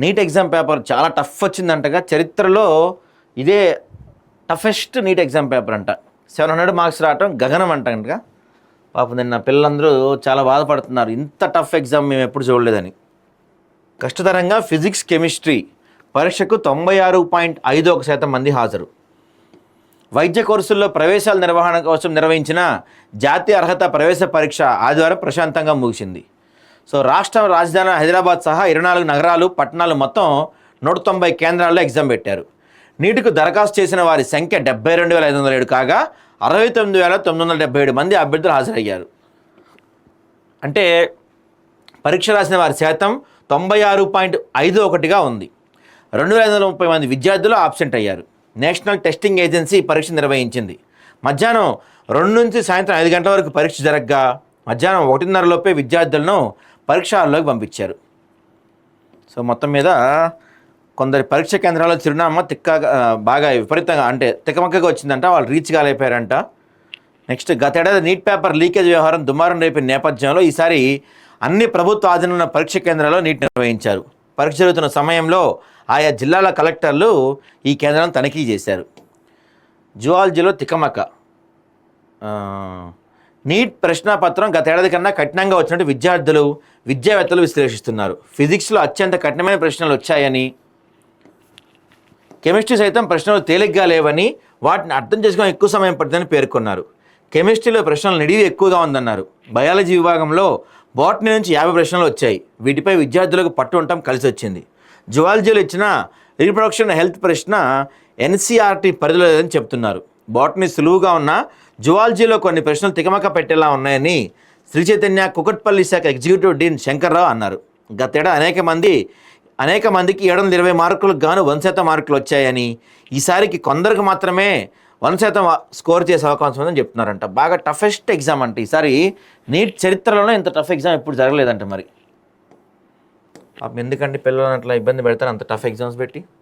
Neat exam paper చాలా tough వచ్చిందంటగా చరిత్రలో ఇదే టఫెస్ట్ నీట్ ఎగ్జామ్ పేపర్ అంట. సెవెన్ హండ్రెడ్ మార్క్స్ రావటం గగనం అంటగా పాపం నిన్న పిల్లలందరూ చాలా బాధపడుతున్నారు. ఇంత టఫ్ ఎగ్జామ్ మేము ఎప్పుడు చూడలేదని. కష్టతరంగా ఫిజిక్స్ కెమిస్ట్రీ పరీక్షకు తొంభై ఆరు పాయింట్ ఐదు ఒక శాతం మంది హాజరు. వైద్య కోర్సుల్లో ప్రవేశాల నిర్వహణ కోసం నిర్వహించిన జాతీయ అర్హత ప్రవేశ పరీక్ష ఆదివారం ప్రశాంతంగా ముగిసింది. సో రాష్ట్ర రాజధాని హైదరాబాద్ సహా ఇరవై నాలుగు నగరాలు పట్టణాలు మొత్తం నూట తొంభై కేంద్రాల్లో ఎగ్జామ్ పెట్టారు. నీటికి దరఖాస్తు చేసిన వారి సంఖ్య డెబ్బై రెండు వేల ఐదు వందల ఏడు కాగా అరవై తొమ్మిది వేల తొమ్మిది వందల డెబ్బై ఏడు మంది అభ్యర్థులు హాజరయ్యారు. అంటే పరీక్ష రాసిన వారి శాతం తొంభై ఆరు పాయింట్ ఐదు ఒకటిగా ఉంది. రెండు వేల ఐదు వందల ముప్పై మంది విద్యార్థులు ఆబ్సెంట్ అయ్యారు. నేషనల్ టెస్టింగ్ ఏజెన్సీ పరీక్ష నిర్వహించింది. మధ్యాహ్నం రెండు నుంచి సాయంత్రం ఐదు గంటల వరకు పరీక్ష జరగగా. మధ్యాహ్నం ఒకటిన్నరలోపే విద్యార్థులను పరీక్ష హాల్లోకి పంపించారు. సో మొత్తం మీద కొందరి పరీక్ష కేంద్రాల్లో చిరునామా తిక్కగా బాగా విపరీతంగా అంటే తికమక్కగా వచ్చిందంట వాళ్ళు రీచ్ కాలేకపోయారంట. నెక్స్ట్ గతేడాది నీట్ పేపర్ లీకేజ్ వ్యవహారం దుమారం రేపిన నేపథ్యంలో ఈసారి అన్ని ప్రభుత్వ ఆధీనంలో పరీక్ష కేంద్రాల్లో నీట్ నిర్వహించారు. పరీక్ష జరుగుతున్న సమయంలో ఆయా జిల్లాల కలెక్టర్లు ఈ కేంద్రాలను తనిఖీ చేశారు. జువాలజీలో తికమక నీట్ ప్రశ్నపత్రం గతేడాది కన్నా కఠినంగా వచ్చినట్టు విద్యార్థులు విద్యావేత్తలు విశ్లేషిస్తున్నారు. ఫిజిక్స్లో అత్యంత కఠినమైన ప్రశ్నలు వచ్చాయని కెమిస్ట్రీ సైతం ప్రశ్నలు తేలిగ్గా లేవని వాటిని అర్థం చేసుకోవడం ఎక్కువ సమయం పడుతుందని పేర్కొన్నారు. కెమిస్ట్రీలో ప్రశ్నలు నిడివి ఎక్కువగా ఉందన్నారు. బయాలజీ విభాగంలో బాటనీ నుంచి యాభై ప్రశ్నలు వచ్చాయి. వీటిపై విద్యార్థులకు పట్టు ఉండటం కలిసి వచ్చింది. జువాలజీలో ఇచ్చిన రీప్రొడక్షన్ హెల్త్ ప్రశ్న ఎన్సీఆర్టీ పరిధిలో లేదని చెప్తున్నారు బాటనీ సులువుగా ఉన్న జువాలజీలో కొన్ని ప్రశ్నలు తికమక పెట్టేలా ఉన్నాయని శ్రీ చైతన్య కుకట్పల్లి శాఖ ఎగ్జిక్యూటివ్ డీన్ శంకర్రావు అన్నారు. గతేడా అనేక మంది అనేక మందికి ఏడు వందల ఇరవై మార్కులకు గాను వన్ శాతం మార్కులు వచ్చాయని ఈసారికి కొందరికి మాత్రమే వన్ శాతం స్కోర్ చేసే అవకాశం ఉందని చెప్తున్నారంట. బాగా టఫెస్ట్ ఎగ్జామ్ అంటే. ఈసారి నీట్ చరిత్రలోనే ఇంత టఫ్ ఎగ్జామ్ ఎప్పుడు జరగలేదంట మరి. ఎందుకంటే పిల్లలను అట్లా ఇబ్బంది పెడతారు? అంత టఫ్ ఎగ్జామ్స్ పెట్టి.